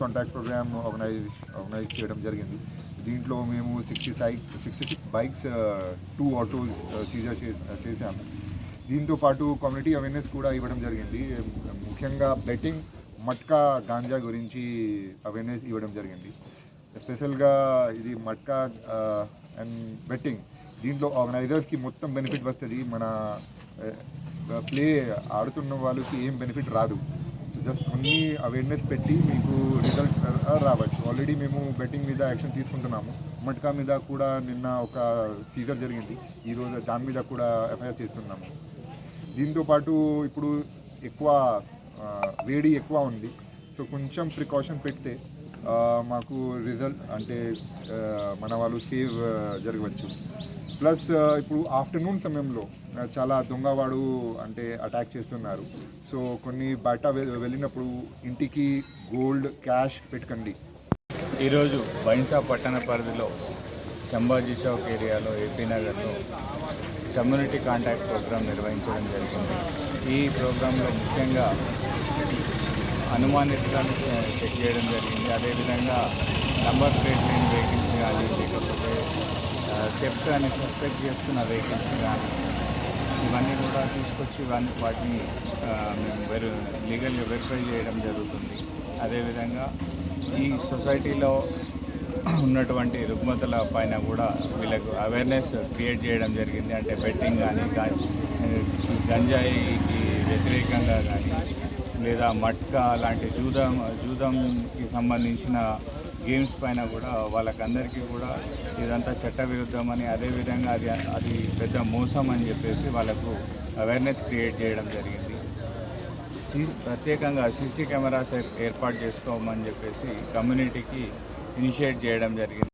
Contact programme organise organise చేయడం జరిగింది. దీంట్లో మేము sixty six sixty six bikes two autos seizure చేసాము దీంతో పాటు కమ్యూనిటీ అవేర్నెస్ కూడా ఇవ్వడం జరిగింది. ముఖ్యంగా బెట్టింగ్ మట్కా గాంజా గురించి అవేర్నెస్ ఇవ్వడం జరిగింది. స్పెషల్గా ఇది మట్కా uh, అండ్ బెట్టింగ్. దీంట్లో ఆర్గనైజర్స్కి మొత్తం బెనిఫిట్ వస్తుంది. మన uh, ప్లే ఆడుతున్న వాళ్ళకి ఏం బెనిఫిట్ రాదు. సో జస్ట్ కొన్ని అవేర్నెస్ పెట్టి మీకు రిజల్ట్ uh, uh, రావచ్చు. ఆల్రెడీ మేము బెట్టింగ్ మీద యాక్షన్ తీసుకుంటున్నాము. మట్కా మీద కూడా నిన్న ఒక సీజర్ జరిగింది. ఈరోజు దాని మీద కూడా ఎఫ్ఐఆర్ చేస్తున్నాము. దీంతో పాటు ఇప్పుడు ఎక్కువ uh, వేడి ఎక్కువ ఉంది. సో కొంచెం ప్రికాషన్ పెడితే మాకు రిజల్ట్ అంటే మన వాళ్ళు సేవ్ జరగవచ్చు. ప్లస్ ఇప్పుడు ఆఫ్టర్నూన్ సమయంలో చాలా దొంగవాడు అంటే అటాక్ చేస్తున్నారు. సో కొన్ని బయట వెళ్ళినప్పుడు ఇంటికి గోల్డ్ క్యాష్ పెట్టకండి. ఈరోజు బైన్సా పట్టణ పరిధిలో సంభాజీ చౌక్ ఏరియాలో ఏపీ నగర్లో కమ్యూనిటీ కాంటాక్ట్ ప్రోగ్రాం నిర్వహించడం జరిగింది. ఈ ప్రోగ్రాంలో ముఖ్యంగా అనుమానితులను చెక్ చేయడం జరిగింది. అదేవిధంగా నంబర్ ప్లేట్ లేని వెహికల్స్ కానీ లేకపోతే థెఫ్ట్ అని సస్పెక్ట్ చేస్తున్న వెహికల్స్ కానీ ఇవన్నీ కూడా తీసుకొచ్చి ఇవన్నీ వాటిని మేము వెరు లీగల్గా వెరిఫై చేయడం జరుగుతుంది. అదేవిధంగా ఈ సొసైటీలో ఉన్నటువంటి రుగ్మతల పైన కూడా వీళ్ళకు అవేర్నెస్ క్రియేట్ చేయడం జరిగింది. అంటే బెట్టింగ్ కానీ గంజాయికి వ్యతిరేకంగా కానీ లేదా మట్కా లాంటి జూదం జూదంకి సంబంధించిన గేమ్స్ పైన కూడా వాళ్ళకందరికీ కూడా ఇదంతా చట్టవిరుద్ధమని అదేవిధంగా అది అది పెద్ద మోసం అని చెప్పేసి వాళ్ళకు అవేర్నెస్ క్రియేట్ చేయడం జరిగింది. సీ ప్రత్యేకంగా సీసీ కెమెరాస్ ఏర్పాటు చేసుకోమని చెప్పేసి కమ్యూనిటీకి ఇనిషియేట్ చేయడం జరిగింది.